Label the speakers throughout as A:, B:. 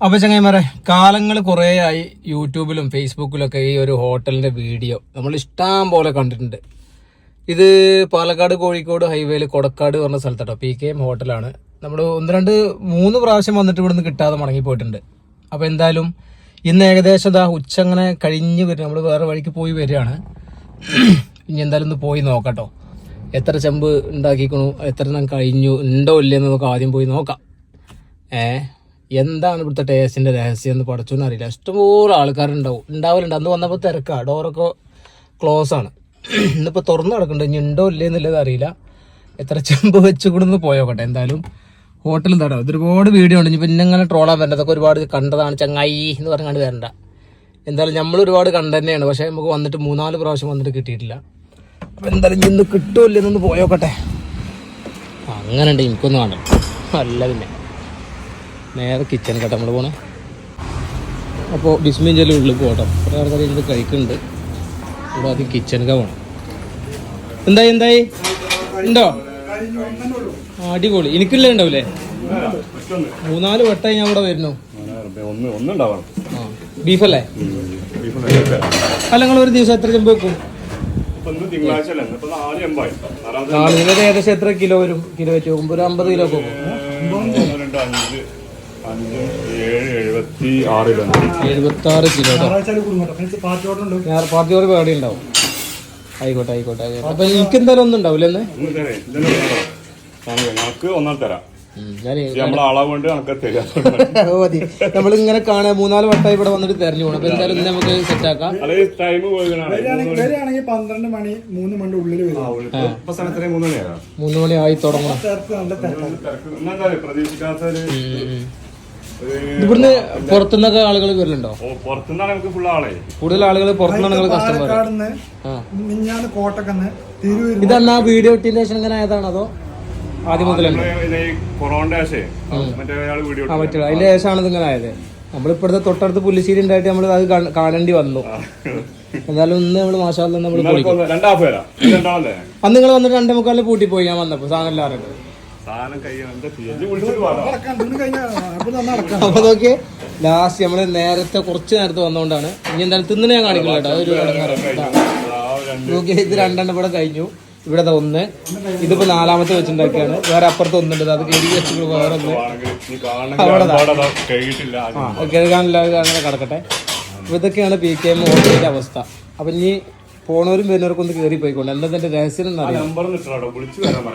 A: അപ്പൊ ചങ്ങായിമാരെ കാലങ്ങൾ കുറെ ആയി യൂട്യൂബിലും ഫേസ്ബുക്കിലൊക്കെ ഈ ഒരു ഹോട്ടലിന്റെ വീഡിയോ നമ്മൾ ഇഷ്ടം പോലെ കണ്ടിട്ടുണ്ട്. ഇത് പാലക്കാട് കോഴിക്കോട് ഹൈവേയിൽ കൊടക്കാട് പറഞ്ഞ സ്ഥലത്തട്ടോ പി കെ എം ഹോട്ടലാണ്. നമ്മൾ ഒന്ന് രണ്ട് മൂന്ന് പ്രാവശ്യം വന്നിട്ട് ഇവിടുന്ന് കിട്ടാതെ മടങ്ങി പോയിട്ടുണ്ട് അപ്പൊ എന്തായാലും ഇന്ന് ഏകദേശം ഇതാ ഉച്ച അങ്ങനെ കഴിഞ്ഞ് വരും. നമ്മൾ വേറെ വഴിക്ക് പോയി വരികയാണ്. ഇനി എന്തായാലും ഒന്ന് പോയി നോക്കട്ടോ. എത്ര ചെമ്പ് ഉണ്ടാക്കിക്കണു എത്ര കഴിഞ്ഞു ഉണ്ടോ ഇല്ലയെന്ന് നമുക്ക് ആദ്യം പോയി നോക്കാം. ഏ? എന്താണ് ഇവിടുത്തെ ടേസ്റ്റിന്റെ രഹസ്യം എന്ന് പഠിച്ചോന്ന് അറിയില്ല. ഇഷ്ടംപോലെ ആൾക്കാരുണ്ടാവും. ഉണ്ടാവലുണ്ട്. അന്ന് വന്നപ്പോൾ തിരക്കാണ് ഡോറൊക്കെ ക്ലോസ് ആണ്. ഇന്നിപ്പോൾ തുറന്നു കിടക്കുന്നുണ്ട്. ഇനി ഉണ്ടോ ഇല്ലേ എന്നുള്ളത് അറിയില്ല. എത്ര ചെമ്പ് വെച്ച് കൊടുന്ന് പോയോക്കട്ടെ എന്തായാലും ഹോട്ടലിൽ എന്താണോ ഇതൊരുപാട് വീഡിയോ ഉണ്ട്. ഇനി പിന്നെ ഇങ്ങനെ ട്രോളാൻ വരണ്ട. അതൊക്കെ ഒരുപാട് കണ്ടതാണ്. ചങ്ങായി എന്ന് പറഞ്ഞാണ്ട് വരണ്ട. എന്തായാലും നമ്മൾ ഒരുപാട് കണ്ടു തന്നെയാണ്. പക്ഷേ നമുക്ക് വന്നിട്ട് മൂന്നാൽ പ്രാവശ്യം വന്നിട്ട് കിട്ടിയിട്ടില്ല. അപ്പം എന്തായാലും ഇനി ഇന്ന് കിട്ടുമല്ലേ എന്നൊന്ന് പോയോക്കട്ടെ. അങ്ങനെ ഉണ്ട് എനിക്കൊന്നും വേണ്ട അല്ല പിന്നെ. നേരെ കിച്ചൺ കേട്ടോ നമ്മൾ പോണേ. അപ്പോൾ ബിസ്മിന്റെ ഉള്ളിൽ പോകട്ടോ കുറേ ആൾക്കാർ ഇത് കഴിക്കുന്നുണ്ട്. ഇവിടെ ആദ്യം കിച്ചണൊക്കെ പോകണം എന്തായി എന്തായി? ഉണ്ടോ? അടിപൊളി. എനിക്കില്ല ഉണ്ടാവില്ലേ മൂന്നാൽ വട്ടമായി ഞാൻ ഇവിടെ വരുന്നു. ബീഫല്ലേ? അല്ല നിങ്ങൾ ഒരു ദിവസം എത്ര ചെമ്പ് വെക്കും?
B: ഇപ്പൊ ഇന്ന് തിങ്കളാഴ്ച അല്ലേ ഇപ്പൊ നാല് എമ്പായി നാലാമത്തെ
A: നാളെ നിങ്ങൾക്ക് ഏകദേശം എത്ര കിലോ വരും? കിലോ വെച്ച് നോക്കുമ്പോൾ ഒരു അമ്പത് കിലോ ഒക്കെ
B: എഴുപത്തി ആറ് കിലോ
A: ഞാൻ പാർട്ടിയോട് പരിപാടി ഉണ്ടാവും. ആയിക്കോട്ടെ ആയിക്കോട്ടെ ആയിക്കോട്ടെ. അപ്പൊ എനിക്ക് എന്തായാലും ഒന്നും ഉണ്ടാവില്ല മതി നമ്മളിങ്ങനെ കാണാൻ മൂന്നാൽ വട്ടം ഇവിടെ വന്നിട്ട് തെരഞ്ഞു പോകണം അപ്പൊ എന്തായാലും നമുക്ക് സെറ്റ് ആക്കാം.
C: പന്ത്രണ്ട് മണി മൂന്ന് മണി ഉള്ളിൽ
B: മൂന്ന്
A: മണി ആയി തുടങ്ങണം. ഇവിടുന്ന് പുറത്തുനിന്നൊക്കെ ആളുകൾ വരുന്നുണ്ടോ?
B: ഓ, പുറത്തുനിന്നാണ് നമുക്ക് ഫുൾ ആളെ.
A: കൂടുതൽ ആളുകൾ പുറത്തുനിന്നാണ് കസ്റ്റമർ
C: മിഞ്ഞാന്ന് കോട്ടക്കന്ന്
A: ഇതന്നാ വീഡിയോ ഇട്ടതിന് ശേഷം ഇങ്ങനെ ആയതാണോ അതോ ആദ്യം മുതലുണ്ട്? നമ്മൾ പറ്റില്ല അതിന്റെ ശേഷമാണ് ഇങ്ങനെ ആയത്. നമ്മളിപ്പോഴത്തെ തൊട്ടടുത്ത് പുല്ലിശ്ശേരി ഉണ്ടായിട്ട് നമ്മൾ അത് കാണ്- കാണേണ്ടി വന്നു. എന്നാലും ഇന്ന് നമ്മൾ മാഷാല്ല നമ്മൾ അന്ന് നിങ്ങൾ വന്നിട്ട് രണ്ടേ മുക്കാലിന് പൂട്ടി പോയി ഞാൻ വന്നപ്പോ സാധനം എല്ലാവരും.
C: അപ്പൊ
A: നോക്കിയേ ലാസ്റ്റ് നമ്മൾ നേരത്തെ കുറച്ച് നേരത്തെ വന്നോണ്ടാണ്. ഇനി എന്തായാലും തിന്നിനെ ഞാൻ കാണിക്കില്ല കേട്ടോ. ഇതാ. നോക്കിയേ ഇത് രണ്ടെണ്ണം ഇവിടെ കഴിഞ്ഞു. ഇവിടെ ഒന്ന്. ഇതിപ്പോ നാലാമത്തെ വെച്ചിട്ടുണ്ടാക്കിയാണ് വേറെ അപ്പുറത്ത് ഒന്നുണ്ട്. അത് കഴുകി വെച്ചിട്ട് വേറെ ഒന്ന്. ആ കഴുകാനില്ലാതെ അങ്ങനെ കിടക്കട്ടെ. അപ്പൊ ഇതൊക്കെയാണ് പി കെ എം ഓർഡറിന്റെ അവസ്ഥ. അപ്പൊ ഇനി പോണവരും വരുന്നവർക്കും ഒന്ന് കയറി പോയിക്കൊണ്ട് എന്താ എന്റെ രഹസ്യം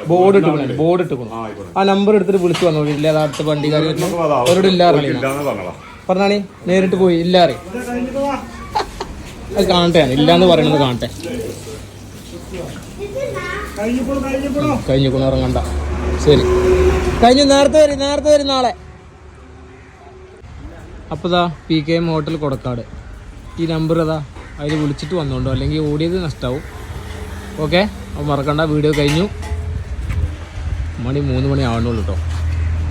A: ബോർഡ് ഇട്ട് ബോർഡ് ഇട്ട്
B: ആ,
A: നമ്പർ എടുത്തിട്ട് വിളിച്ചു വന്നോളൂ ഇല്ല അടുത്ത
B: അതാ,
A: അവരോട്
B: ഇല്ലാറില്ല
A: പറഞ്ഞാണി നേരിട്ട് പോയി ഇല്ലാറി അത് കാണട്ടെ ഇല്ലാന്ന് പറയണത് കാണട്ടെ. കഴിഞ്ഞു ഇറങ്ങണ്ട. ശരി. കഴിഞ്ഞു നേരത്തെ വരും നേരത്തെ വരും നാളെ. അപ്പോൾ ഇതാ P K M hotel Kodakkad. ഈ നമ്പർ അതാ അതിൽ വിളിച്ചിട്ട് വന്നോണ്ടോ? അല്ലെങ്കിൽ ഓടിയത് നഷ്ടമാവും ഓക്കെ? അപ്പോൾ മറക്കണ്ട വീഡിയോ കഴിഞ്ഞു. മണി മൂന്ന് മണി ആവണുള്ളൂ കേട്ടോ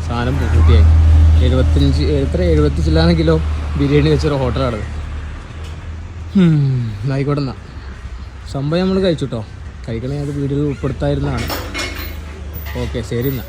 A: സാധനം പൂർത്തിയായി. എഴുപത്തഞ്ച് എത്ര? എഴുപത്തി ചില്ലാന കിലോ ബിരിയാണി വെച്ചൊരു ഹോട്ടലാണത് ആയിക്കോട്ടെ എന്നാ. സംഭവം നമ്മൾ കഴിച്ചു കേട്ടോ കഴിക്കണേ അത് വീഡിയോയിൽ ഉൾപ്പെടുത്തായിരുന്നതാണ്. ഓക്കെ ശരി എന്നാ.